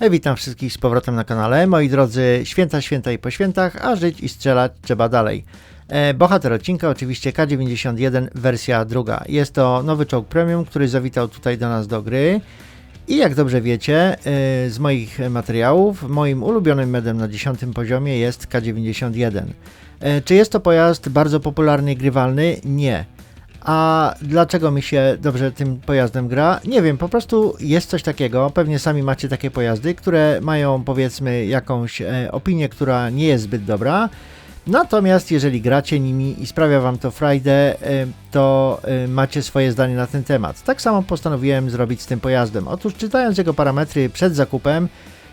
E, Witam wszystkich z powrotem na kanale. Moi drodzy, święta, święta i po świętach, a żyć i strzelać trzeba dalej. E, Bohater odcinka oczywiście K91 wersja druga. Jest to nowy czołg premium, który zawitał tutaj do nas do gry. I jak dobrze wiecie e, z moich materiałów, moim ulubionym medem na 10 poziomie jest K91. E, Czy jest to pojazd bardzo popularny i grywalny? Nie. A dlaczego mi się dobrze tym pojazdem gra? Nie wiem, po prostu jest coś takiego. Pewnie sami macie takie pojazdy, które mają powiedzmy jakąś e, opinię, która nie jest zbyt dobra. Natomiast jeżeli gracie nimi i sprawia wam to frajdę, e, to e, macie swoje zdanie na ten temat. Tak samo postanowiłem zrobić z tym pojazdem. Otóż czytając jego parametry przed zakupem,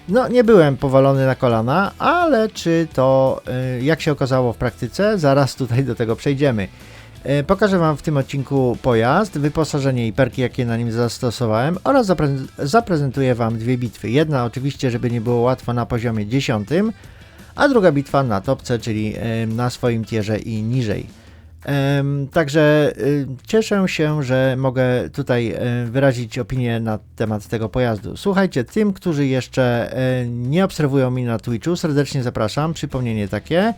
no nie byłem powalony na kolana, ale czy to, e, jak się okazało w praktyce, zaraz tutaj do tego przejdziemy. E, Pokażę Wam w tym odcinku pojazd, wyposażenie i perki, jakie na nim zastosowałem oraz zapre- zaprezentuję Wam dwie bitwy. Jedna oczywiście, żeby nie było łatwo na poziomie 10, a druga bitwa na topce, czyli na swoim tierze i niżej. Także y, cieszę się, że mogę tutaj e, wyrazić opinię na temat tego pojazdu. Słuchajcie, tym, którzy jeszcze e, nie obserwują mnie na Twitchu, serdecznie zapraszam. Przypomnienie takie.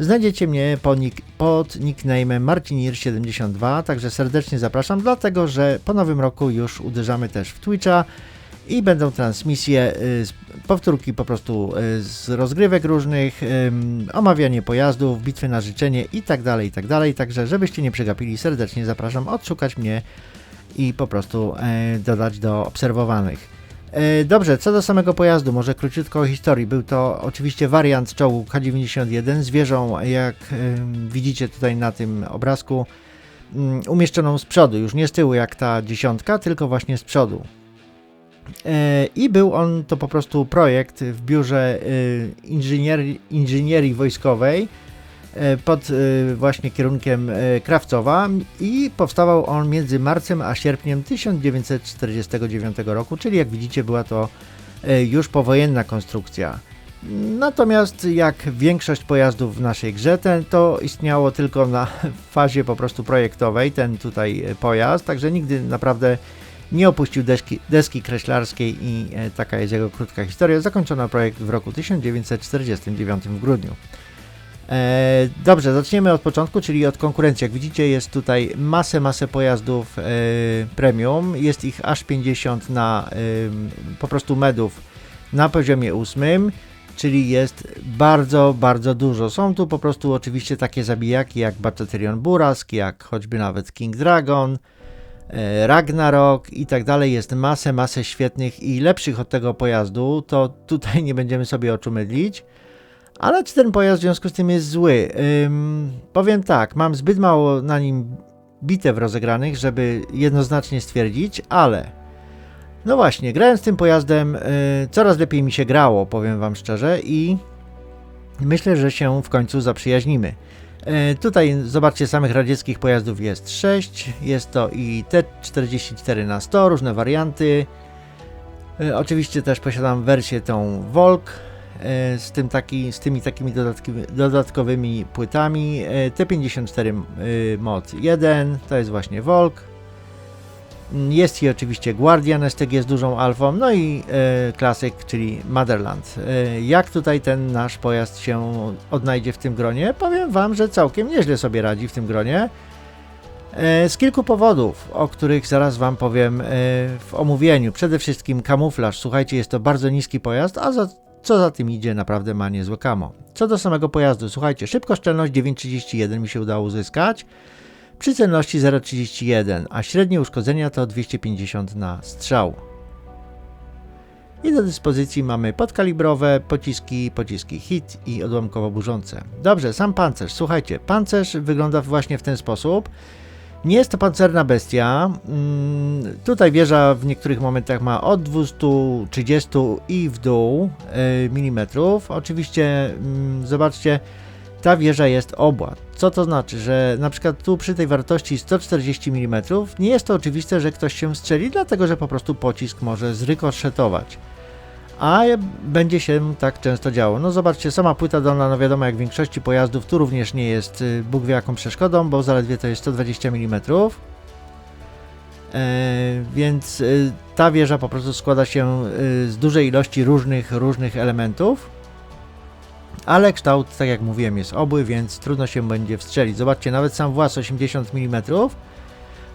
Znajdziecie mnie pod, nick, pod nickname'em Marcinir72, także serdecznie zapraszam, dlatego że po nowym roku już uderzamy też w Twitcha i będą transmisje, y, powtórki po prostu y, z rozgrywek różnych, omawianie pojazdów, bitwy na życzenie i tak dalej, i tak. Także żebyście nie przegapili, serdecznie zapraszam odszukać mnie i po prostu e, dodać do obserwowanych. E, Dobrze, co do samego pojazdu, może króciutko o historii. Był to oczywiście wariant czołgu K91 z wieżą, jak widzicie tutaj na tym obrazku, mm, umieszczoną z przodu, już nie z tyłu jak ta dziesiątka, tylko właśnie z przodu. E, I był on to po prostu projekt w biurze y, inżynierii, wojskowej e, pod y, właśnie kierunkiem e, Krawcowa i powstawał on między marcem a sierpniem 1949 roku, czyli jak widzicie była to e, już powojenna konstrukcja. Natomiast jak większość pojazdów w naszej grze, ten to istniało tylko na fazie po prostu projektowej, ten tutaj e, pojazd, także nigdy naprawdę nie opuścił deski, deski kreślarskiej i e, taka jest jego krótka historia. Zakończono projekt w roku 1949 w grudniu. E, dobrze, zaczniemy od początku, czyli od konkurencji. Jak widzicie, jest tutaj masę, masę pojazdów e, premium. Jest ich aż 50 na e, po prostu medów na poziomie ósmym, czyli jest bardzo, bardzo dużo. Są tu po prostu oczywiście takie zabijaki jak Bataterion Burask, jak choćby nawet King Dragon, Ragnarok i tak dalej. Jest masę, masę świetnych i lepszych od tego pojazdu. To tutaj nie będziemy sobie oczu mydlić. Ale czy ten pojazd w związku z tym jest zły? Ym, powiem tak, mam zbyt mało na nim bitew rozegranych, żeby jednoznacznie stwierdzić, ale no właśnie, grając tym pojazdem y, coraz lepiej mi się grało, powiem wam szczerze i myślę, że się w końcu zaprzyjaźnimy. Y, tutaj zobaczcie, samych radzieckich pojazdów jest 6, jest to i T44 na 100, różne warianty. Y, Oczywiście też posiadam wersję tą Volk, z, tym taki, z tymi takimi dodatkowymi płytami. E, T54 y, mod 1 to jest właśnie Volk. Mm, Jest i oczywiście Guardian STG z dużą alfą, no i e, klasyk, czyli Motherland. E, jak tutaj ten nasz pojazd się odnajdzie w tym gronie? Powiem Wam, że całkiem nieźle sobie radzi w tym gronie. E, Z kilku powodów, o których zaraz Wam powiem e, w omówieniu. Przede wszystkim kamuflaż. Słuchajcie, jest to bardzo niski pojazd, a za, co za tym idzie, naprawdę ma niezłe kamo. Co do samego pojazdu, słuchajcie, szybkoszczelność 9,31 mi się udało uzyskać przy celności 0,31, a średnie uszkodzenia to 250 na strzał. I do dyspozycji mamy podkalibrowe pociski, pociski hit i odłamkowo burzące. Dobrze, sam pancerz. Słuchajcie, pancerz wygląda właśnie w ten sposób. Nie jest to pancerna bestia. Mm, Tutaj wieża w niektórych momentach ma od 230 i w dół y, milimetrów. Oczywiście, mm, zobaczcie, ta wieża jest obład. Co to znaczy, że na przykład tu przy tej wartości 140 mm nie jest to oczywiste, że ktoś się strzeli, dlatego że po prostu pocisk może zrykoszetować. A będzie się tak często działo. No zobaczcie, sama płyta dolna, no wiadomo jak w większości pojazdów, tu również nie jest y, Bóg wie jaką przeszkodą, bo zaledwie to jest 120 mm. E, więc e, ta wieża po prostu składa się e, z dużej ilości różnych, różnych elementów. Ale kształt, tak jak mówiłem, jest obły, więc trudno się będzie wstrzelić. Zobaczcie, nawet sam włas 80 mm,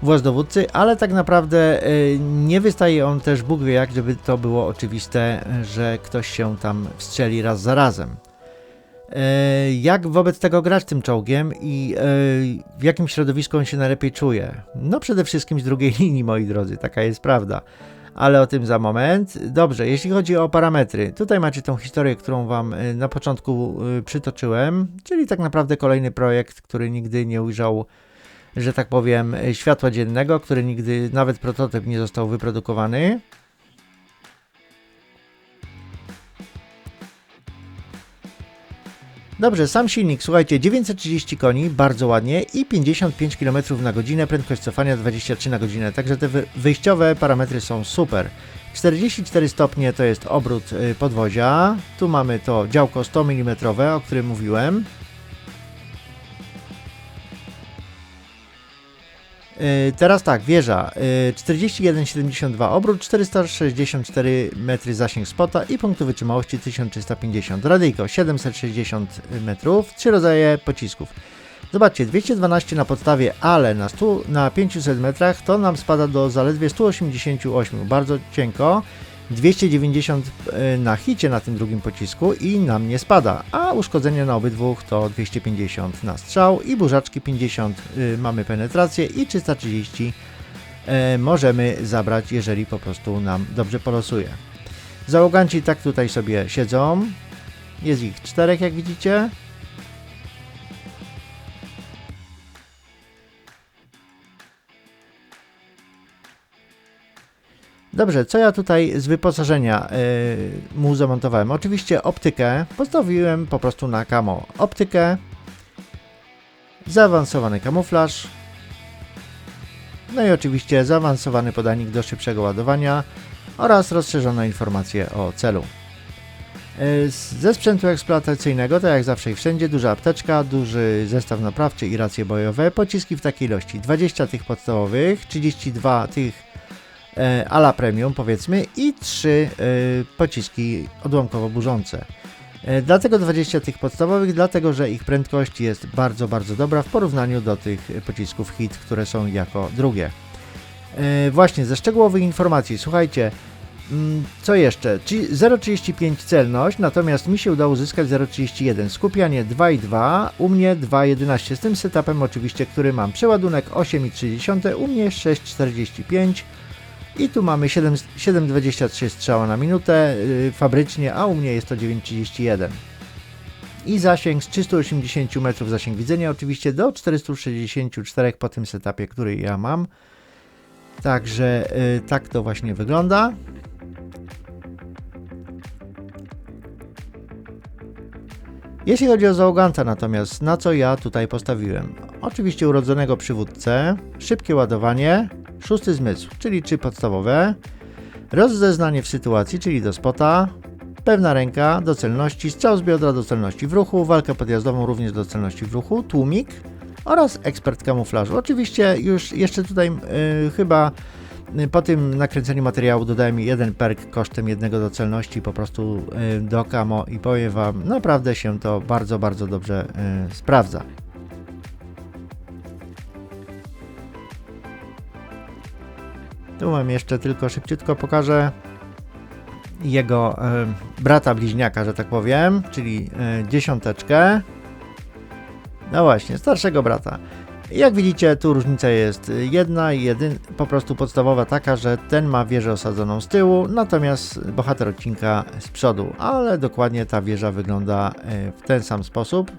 włas dowódcy, ale tak naprawdę e, nie wystaje on też Bóg wie jak, żeby to było oczywiste, że ktoś się tam wstrzeli raz za razem. E, Jak wobec tego grać tym czołgiem i e, w jakim środowisku on się najlepiej czuje? No przede wszystkim z drugiej linii, moi drodzy, taka jest prawda. Ale o tym za moment. Dobrze, jeśli chodzi o parametry, tutaj macie tą historię, którą Wam na początku przytoczyłem, czyli tak naprawdę kolejny projekt, który nigdy nie ujrzał, że tak powiem, e, światła dziennego, który nigdy, nawet prototyp nie został wyprodukowany. Dobrze, sam silnik, słuchajcie, 930 koni, bardzo ładnie i 55 km na godzinę, prędkość cofania 23 na godzinę, także te wy- wyjściowe parametry są super. 44 stopnie to jest obrót y, podwozia, tu mamy to działko 100 mm, o którym mówiłem. Teraz tak, wieża y, 41,72 obrót, 464 metry zasięg spota i punktu wytrzymałości 1350. Radyjko 760 metrów, trzy rodzaje pocisków. Zobaczcie, 212 na podstawie, ale na, 100, na 500 metrach to nam spada do zaledwie 188, bardzo cienko. 290 y, na hicie na tym drugim pocisku i nam nie spada, a uszkodzenie na obydwu to 250 na strzał i burzaczki 50 y, mamy penetrację i 330 y, możemy zabrać, jeżeli po prostu nam dobrze polosuje. Załoganci tak tutaj sobie siedzą, jest ich czterech jak widzicie. Dobrze, co ja tutaj z wyposażenia yy, mu zamontowałem? Oczywiście optykę postawiłem po prostu na camo. Optykę, zaawansowany kamuflaż, no i oczywiście zaawansowany podanik do szybszego ładowania oraz rozszerzone informacje o celu. Z- Ze sprzętu eksploatacyjnego, tak jak zawsze i wszędzie, duża apteczka, duży zestaw naprawczy i racje bojowe, pociski w takiej ilości 20 tych podstawowych, 32 tych ala premium powiedzmy i 3 e, pociski odłamkowo burzące. E, Dlatego 20 tych podstawowych, dlatego że ich prędkość jest bardzo, bardzo dobra w porównaniu do tych pocisków HIT, które są jako drugie. E, Właśnie, ze szczegółowych informacji, słuchajcie, mm, co jeszcze? Ci- 0,35 celność, natomiast mi się udało uzyskać 0,31. Skupianie 2,2, u mnie 2,11. Z tym setupem oczywiście, który mam. Przeładunek 8,3, u mnie 6,45. I tu mamy 7 7,23 strzała na minutę yy, fabrycznie, a u mnie jest to 9,31. I zasięg z 380 metrów zasięg widzenia oczywiście do 464 po tym setupie, który ja mam. Także yy, tak to właśnie wygląda. Jeśli chodzi o załoganta natomiast, na co ja tutaj postawiłem? Oczywiście urodzonego przywódcę, szybkie ładowanie, szósty zmysł, czyli trzy podstawowe, rozeznanie w sytuacji, czyli do spota, pewna ręka do celności, strzał z biodra do celności w ruchu, walkę podjazdową również do celności w ruchu, tłumik oraz ekspert kamuflażu. Oczywiście już jeszcze tutaj yy, chyba po tym nakręceniu materiału dodałem jeden perk kosztem jednego do celności po prostu yy, do camo i powiem Wam, naprawdę się to bardzo, bardzo dobrze yy, sprawdza. Tu mam jeszcze tylko szybciutko pokażę jego e, brata bliźniaka, że tak powiem, czyli e, dziesiąteczkę. No właśnie, starszego brata. Jak widzicie, tu różnica jest jedna jedyn, po prostu podstawowa taka, że ten ma wieżę osadzoną z tyłu, natomiast bohater odcinka z przodu, ale dokładnie ta wieża wygląda e, w ten sam sposób.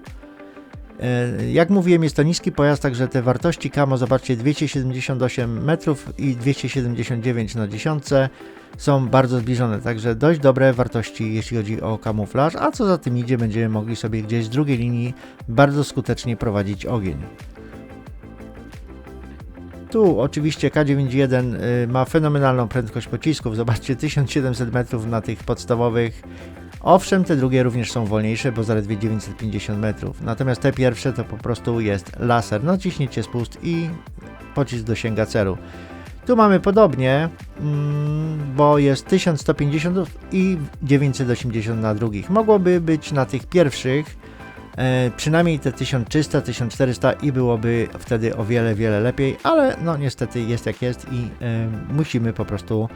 E, Jak mówiłem, jest to niski pojazd, także te wartości KAMO, zobaczcie, 278 metrów i 279 na dziesiątce są bardzo zbliżone, także dość dobre wartości, jeśli chodzi o kamuflaż, a co za tym idzie, będziemy mogli sobie gdzieś z drugiej linii bardzo skutecznie prowadzić ogień. Tu oczywiście K91 y, ma fenomenalną prędkość pocisków, zobaczcie 1700 metrów na tych podstawowych. Owszem, te drugie również są wolniejsze, bo zaledwie 950 metrów. Natomiast te pierwsze to po prostu jest laser. Naciśniecie spust i pocisk dosięga celu. Tu mamy podobnie, mm, bo jest 1150 i 980 na drugich. Mogłoby być na tych pierwszych przynajmniej te 1300, 1400 i byłoby wtedy o wiele, wiele lepiej, ale no niestety jest jak jest i e, musimy po prostu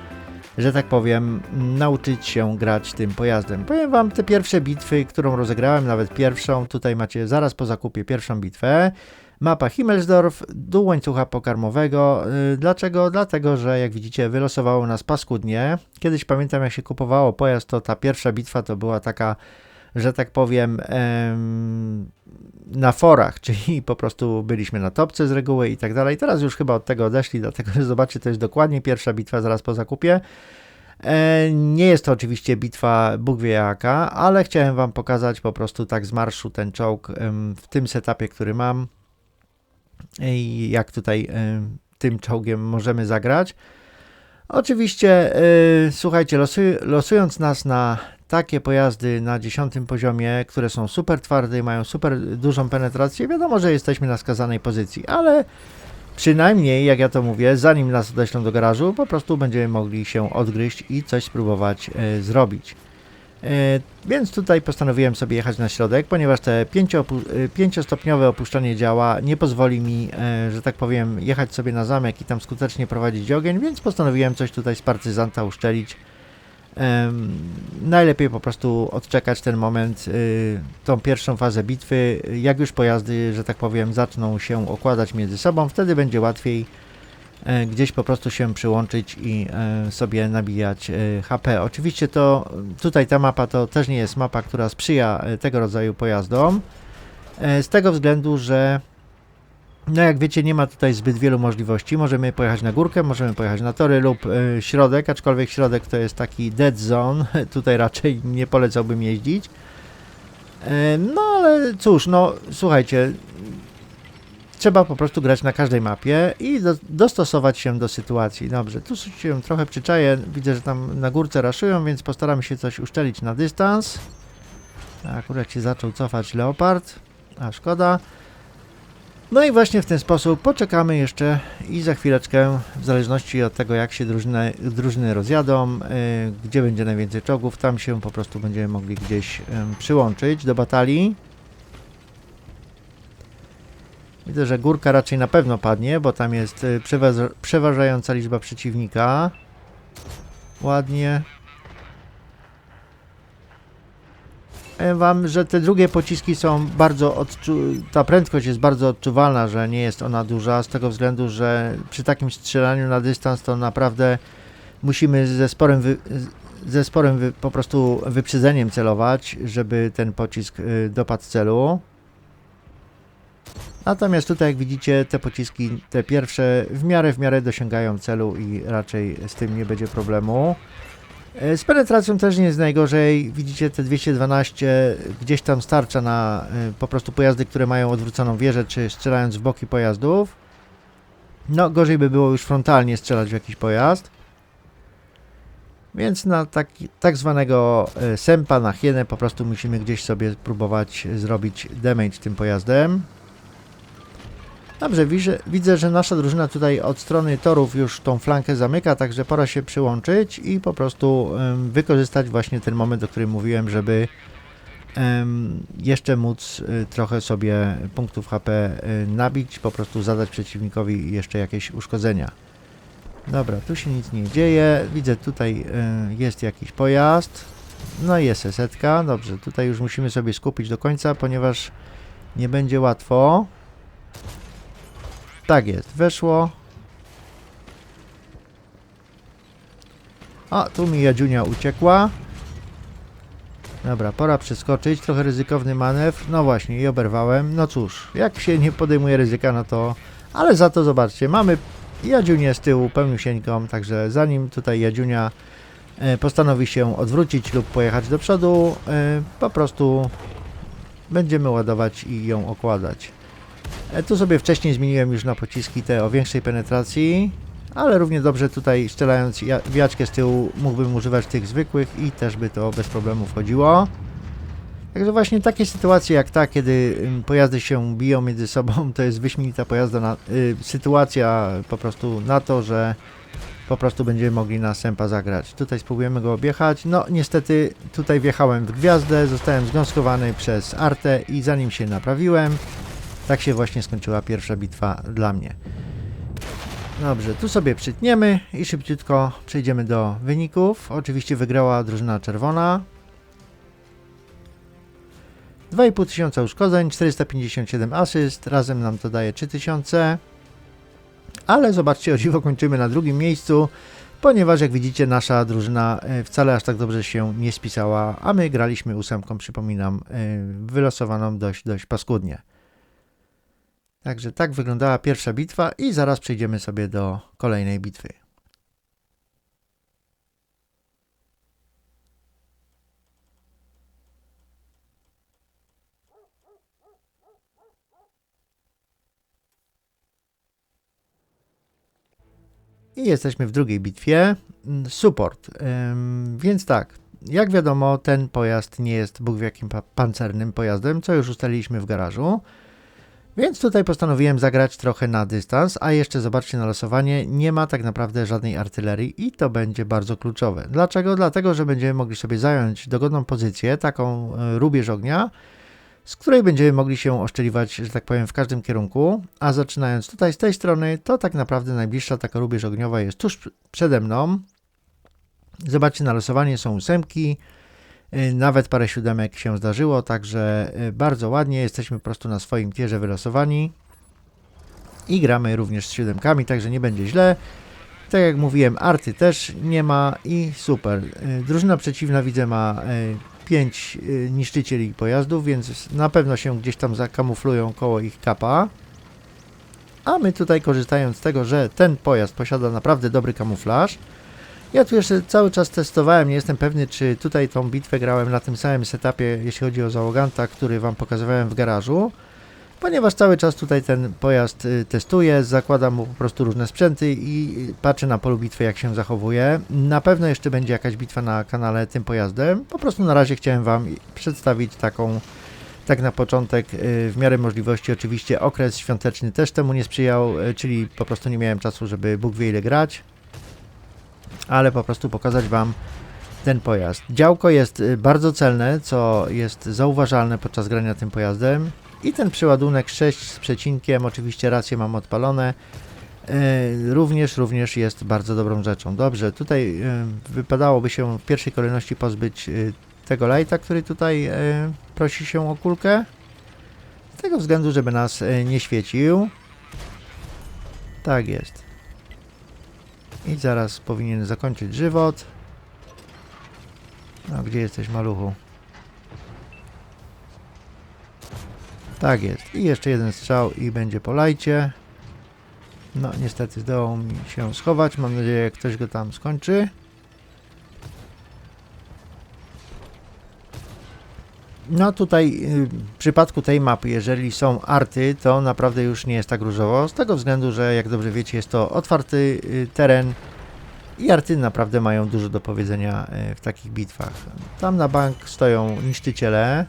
że tak powiem, nauczyć się grać tym pojazdem. Powiem Wam te pierwsze bitwy, którą rozegrałem, nawet pierwszą, tutaj macie zaraz po zakupie pierwszą bitwę. Mapa Himmelsdorf, dół łańcucha pokarmowego. Yy, Dlaczego? Dlatego, że jak widzicie wylosowało nas paskudnie. Kiedyś pamiętam jak się kupowało pojazd, to ta pierwsza bitwa to była taka, że tak powiem, em, na forach, czyli po prostu byliśmy na topce z reguły i tak dalej. Teraz już chyba od tego odeszli, dlatego że zobaczcie, to jest dokładnie pierwsza bitwa zaraz po zakupie. E, Nie jest to oczywiście bitwa Bóg wie jaka, ale chciałem Wam pokazać po prostu tak z marszu ten czołg w tym setupie, który mam i jak tutaj tym czołgiem możemy zagrać. Oczywiście, y, słuchajcie, losuj, losując nas na takie pojazdy na 10 poziomie, które są super twarde i mają super dużą penetrację, wiadomo, że jesteśmy na skazanej pozycji, ale przynajmniej, jak ja to mówię, zanim nas odeślą do garażu, po prostu będziemy mogli się odgryźć i coś spróbować y, zrobić. Y, więc tutaj postanowiłem sobie jechać na środek, ponieważ te y, pięciostopniowe opuszczanie działa nie pozwoli mi, e, że tak powiem, jechać sobie na zamek i tam skutecznie prowadzić ogień, więc postanowiłem coś tutaj z partyzanta uszczelić. Najlepiej po prostu odczekać ten moment, y, tą pierwszą fazę bitwy. Jak już pojazdy, że tak powiem, zaczną się okładać między sobą, wtedy będzie łatwiej e, gdzieś po prostu się przyłączyć i e, sobie nabijać e, HP. Oczywiście to tutaj ta mapa to też nie jest mapa, która sprzyja tego rodzaju pojazdom. Z tego względu, że no jak wiecie, nie ma tutaj zbyt wielu możliwości. Możemy pojechać na górkę, możemy pojechać na tory lub e, środek, aczkolwiek środek to jest taki dead zone. Tutaj raczej nie polecałbym jeździć. E, no ale cóż, no słuchajcie, trzeba po prostu grać na każdej mapie i do, dostosować się do sytuacji. Dobrze, tu się trochę przyczaję. Widzę, że tam na górce raszują, więc postaramy się coś uszczelić na dystans. Akurat się zaczął cofać Leopard, a szkoda. No i właśnie w ten sposób poczekamy jeszcze i za chwileczkę, w zależności od tego jak się drużyny, drużyny rozjadą, y, gdzie będzie najwięcej czołgów, tam się po prostu będziemy mogli gdzieś y, przyłączyć do batalii. Widzę, że górka raczej na pewno padnie, bo tam jest przeważ- przeważająca liczba przeciwnika. Ładnie. Powiem wam, że te drugie pociski są bardzo odczu- ta prędkość jest bardzo odczuwalna, że nie jest ona duża, z tego względu, że przy takim strzelaniu na dystans to naprawdę musimy ze sporym, wy- ze sporym wy- po prostu wyprzedzeniem celować, żeby ten pocisk y, dopadł celu. Natomiast tutaj, jak widzicie, te pociski, te pierwsze, w miarę, w miarę dosięgają celu i raczej z tym nie będzie problemu. E, Z penetracją też nie jest najgorzej. Widzicie, te 212 gdzieś tam starcza na e, po prostu pojazdy, które mają odwróconą wieżę, czy strzelając w boki pojazdów. No, gorzej by było już frontalnie strzelać w jakiś pojazd. Więc na taki, tak zwanego e, sempa, na hienę po prostu musimy gdzieś sobie próbować zrobić damage tym pojazdem. Dobrze, widzę, że nasza drużyna tutaj od strony torów już tą flankę zamyka, także pora się przyłączyć i po prostu wykorzystać właśnie ten moment, o którym mówiłem, żeby jeszcze móc y, trochę sobie punktów HP y, nabić, po prostu zadać przeciwnikowi jeszcze jakieś uszkodzenia. Dobra, tu się nic nie dzieje. Widzę tutaj y, jest jakiś pojazd. No i jest setka. Dobrze, tutaj już musimy sobie skupić do końca, ponieważ nie będzie łatwo. Tak jest, weszło. A, tu mi Jadziunia uciekła. Dobra, pora przeskoczyć. Trochę ryzykowny manewr. No właśnie, i oberwałem. No cóż, jak się nie podejmuje ryzyka, no to... Ale za to zobaczcie, mamy Jadziunię z tyłu pełniusieńką, także zanim tutaj Jadziunia e, postanowi się odwrócić lub pojechać do przodu, e, po prostu będziemy ładować i ją okładać. E, Tu sobie wcześniej zmieniłem już na pociski te o większej penetracji, ale równie dobrze tutaj strzelając wiaczkę z tyłu mógłbym używać tych zwykłych i też by to bez problemu wchodziło. Także właśnie takie sytuacje jak ta, kiedy ym, pojazdy się biją między sobą, to jest wyśmienita pojazda na, y, sytuacja po prostu na to, że po prostu będziemy mogli na sępa zagrać. Tutaj spróbujemy go objechać. No niestety tutaj wjechałem w gwiazdę, zostałem zgąskowany przez Artę i zanim się naprawiłem, tak się właśnie skończyła pierwsza bitwa dla mnie. Dobrze, tu sobie przytniemy i szybciutko przejdziemy do wyników. Oczywiście wygrała drużyna czerwona. 2,5 tysiąca uszkodzeń, 457 asyst, razem nam to daje 3000. Ale zobaczcie, o dziwo kończymy na drugim miejscu, ponieważ jak widzicie nasza drużyna e, wcale aż tak dobrze się nie spisała, a my graliśmy ósemką, przypominam, e, wylosowaną dość, dość paskudnie. Także tak wyglądała pierwsza bitwa i zaraz przejdziemy sobie do kolejnej bitwy. I jesteśmy w drugiej bitwie. Mm, Support. Ym, więc tak, jak wiadomo, ten pojazd nie jest Bóg wie jakim pa- pancernym pojazdem, co już ustaliliśmy w garażu. Więc tutaj postanowiłem zagrać trochę na dystans, a jeszcze zobaczcie na losowanie, nie ma tak naprawdę żadnej artylerii i to będzie bardzo kluczowe. Dlaczego? Dlatego, że będziemy mogli sobie zająć dogodną pozycję, taką e, rubież ognia, z której będziemy mogli się oszczeliwać, że tak powiem, w każdym kierunku, a zaczynając tutaj z tej strony, to tak naprawdę najbliższa taka rubież ogniowa jest tuż przede mną. Zobaczcie na losowanie, są ósemki, nawet parę siódemek się zdarzyło, także y, bardzo ładnie, jesteśmy po prostu na swoim tierze wylosowani i gramy również z siódemkami, także nie będzie źle. Tak jak mówiłem, arty też nie ma i super. Y, Drużyna przeciwna widzę ma 5 niszczycieli pojazdów, więc na pewno się gdzieś tam zakamuflują koło ich kapa. A my tutaj korzystając z tego, że ten pojazd posiada naprawdę dobry kamuflaż, ja tu jeszcze cały czas testowałem, nie jestem pewny, czy tutaj tą bitwę grałem na tym samym setupie, jeśli chodzi o załoganta, który Wam pokazywałem w garażu, ponieważ cały czas tutaj ten pojazd y, testuję, zakładam mu po prostu różne sprzęty i patrzę na polu bitwy, jak się zachowuje. Na pewno jeszcze będzie jakaś bitwa na kanale tym pojazdem, po prostu na razie chciałem Wam przedstawić taką, tak na początek, y, w miarę możliwości, oczywiście okres świąteczny też temu nie sprzyjał, y, czyli po prostu nie miałem czasu, żeby Bóg wie ile grać ale po prostu pokazać Wam ten pojazd. Działko jest y, bardzo celne, co jest zauważalne podczas grania tym pojazdem. I ten przeładunek 6 z przecinkiem, oczywiście racje mam odpalone, y, również, również jest bardzo dobrą rzeczą. Dobrze, tutaj y, wypadałoby się w pierwszej kolejności pozbyć tego lighta, który tutaj prosi się o kulkę. Z tego względu, żeby nas nie świecił. Tak jest. I zaraz powinien zakończyć żywot. No, gdzie jesteś, maluchu? Tak jest. I jeszcze jeden strzał i będzie po lajcie. No, niestety zdało mi się schować. Mam nadzieję, że ktoś go tam skończy. No tutaj y, w przypadku tej mapy, jeżeli są arty, to naprawdę już nie jest tak różowo, z tego względu, że jak dobrze wiecie jest to otwarty y, teren i arty naprawdę mają dużo do powiedzenia y, w takich bitwach. Tam na bank stoją niszczyciele,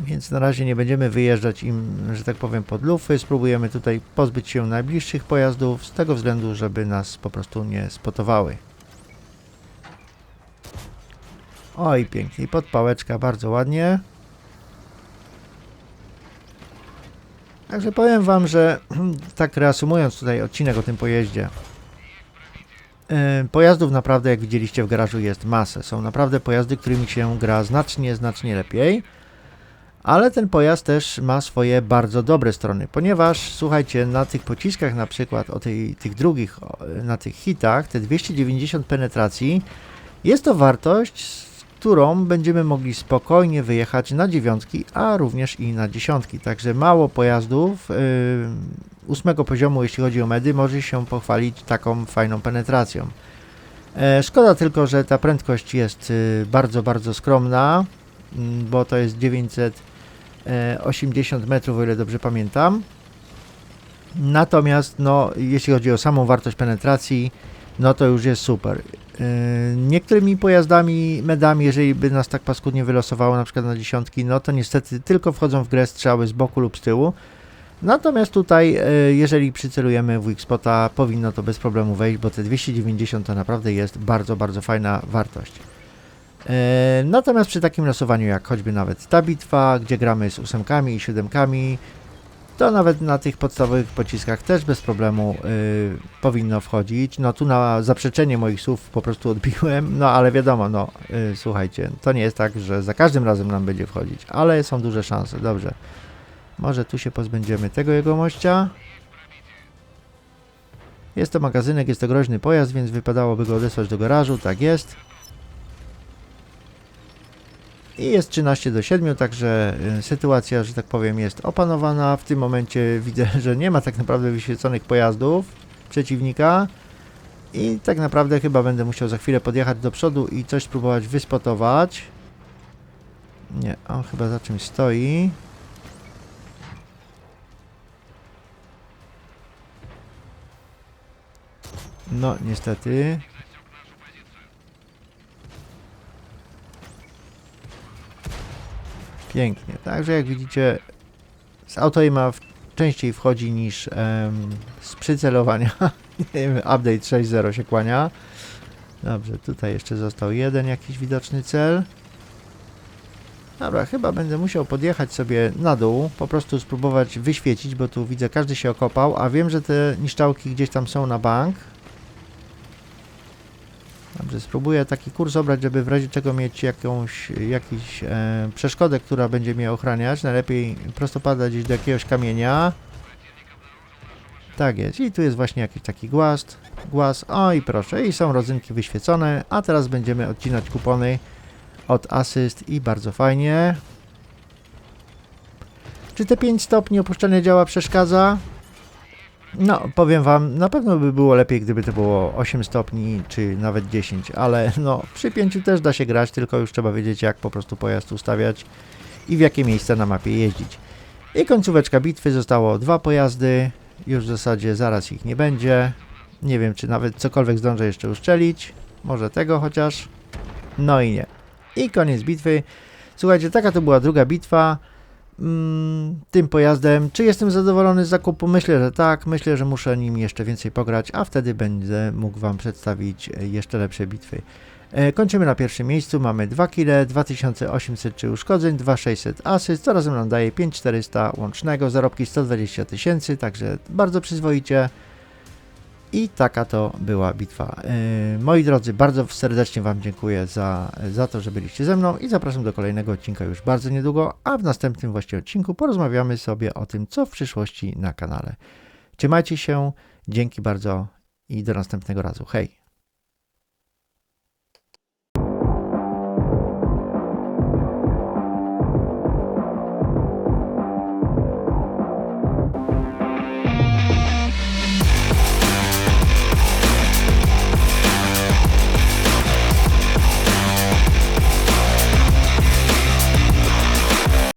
więc na razie nie będziemy wyjeżdżać im, że tak powiem, pod lufy. Spróbujemy tutaj pozbyć się najbliższych pojazdów, z tego względu, żeby nas po prostu nie spotowały. Oj, pięknie. I podpałeczka bardzo ładnie. Także powiem Wam, że tak reasumując tutaj odcinek o tym pojeździe. yy, Pojazdów naprawdę, jak widzieliście w garażu, jest masę. Są naprawdę pojazdy, którymi się gra znacznie, znacznie lepiej. Ale ten pojazd też ma swoje bardzo dobre strony, ponieważ słuchajcie, na tych pociskach na przykład, o tej, tych drugich, na tych hitach, te 290 penetracji, jest to wartość, którą będziemy mogli spokojnie wyjechać na dziewiątki, a również i na dziesiątki. Także mało pojazdów yy, ósmego poziomu, jeśli chodzi o medy, może się pochwalić taką fajną penetracją. E, szkoda tylko, że ta prędkość jest y, bardzo, bardzo skromna, mm, bo to jest 980 metrów, o ile dobrze pamiętam. Natomiast, no, jeśli chodzi o samą wartość penetracji, no to już jest super. Yy, Niektórymi pojazdami, medami, jeżeli by nas tak paskudnie wylosowało, na przykład na dziesiątki, no to niestety tylko wchodzą w grę strzały z boku lub z tyłu. Natomiast tutaj, e, jeżeli przycelujemy w Weakspota, powinno to bez problemu wejść, bo te 290 to naprawdę jest bardzo, bardzo fajna wartość. E, Natomiast przy takim losowaniu, jak choćby nawet ta bitwa, gdzie gramy z ósemkami i siódemkami, to nawet na tych podstawowych pociskach też bez problemu y, powinno wchodzić. No tu na zaprzeczenie moich słów po prostu odbiłem, no ale wiadomo, no y, słuchajcie, to nie jest tak, że za każdym razem nam będzie wchodzić, ale są duże szanse, dobrze. Może tu się pozbędziemy tego jegomościa. Jest to magazynek, jest to groźny pojazd, więc wypadałoby go odesłać do garażu, tak jest. I jest 13 do 7, także y, sytuacja, że tak powiem, jest opanowana. W tym momencie widzę, że nie ma tak naprawdę wyświeconych pojazdów przeciwnika. I tak naprawdę chyba będę musiał za chwilę podjechać do przodu i coś spróbować wyspotować. Nie, on chyba za czymś stoi. No, niestety. Pięknie. Także jak widzicie, z autoima częściej wchodzi niż em, z przycelowania. Update 6.0 się kłania. Dobrze, tutaj jeszcze został jeden jakiś widoczny cel. Dobra, chyba będę musiał podjechać sobie na dół, po prostu spróbować wyświecić, bo tu widzę, każdy się okopał, a wiem, że te niszczałki gdzieś tam są na bank. Dobrze, spróbuję taki kurs obrać, żeby w razie czego mieć jakąś jakiś, e, przeszkodę, która będzie mnie ochraniać. Najlepiej prostopada gdzieś do jakiegoś kamienia. Tak jest. I tu jest właśnie jakiś taki głaz. Głaz. O i proszę. I są rodzynki wyświecone. A teraz będziemy odcinać kupony od asyst i bardzo fajnie. Czy te 5 stopni opuszczenia działa przeszkadza? No, powiem wam, na pewno by było lepiej, gdyby to było 8 stopni, czy nawet 10, ale no, przy 5 też da się grać, tylko już trzeba wiedzieć, jak po prostu pojazd ustawiać i w jakie miejsce na mapie jeździć. I końcóweczka bitwy, zostało dwa pojazdy, już w zasadzie zaraz ich nie będzie. Nie wiem, czy nawet cokolwiek zdążę jeszcze uszczelić, może tego chociaż. No i nie. I koniec bitwy. Słuchajcie, taka to była druga bitwa mm, tym pojazdem. Czy jestem zadowolony z zakupu? Myślę, że tak. Myślę, że muszę nim jeszcze więcej pograć, a wtedy będę mógł Wam przedstawić e, jeszcze lepsze bitwy. E, Kończymy na pierwszym miejscu. Mamy 2 kile, 2803 uszkodzeń, 2600 asyst, co razem nam daje 5400 łącznego, zarobki 120 tysięcy, także bardzo przyzwoicie. I taka to była bitwa. E, Moi drodzy, bardzo serdecznie Wam dziękuję za, za to, że byliście ze mną i zapraszam do kolejnego odcinka już bardzo niedługo, a w następnym właśnie odcinku porozmawiamy sobie o tym, co w przyszłości na kanale. Trzymajcie się, dzięki bardzo i do następnego razu. Hej!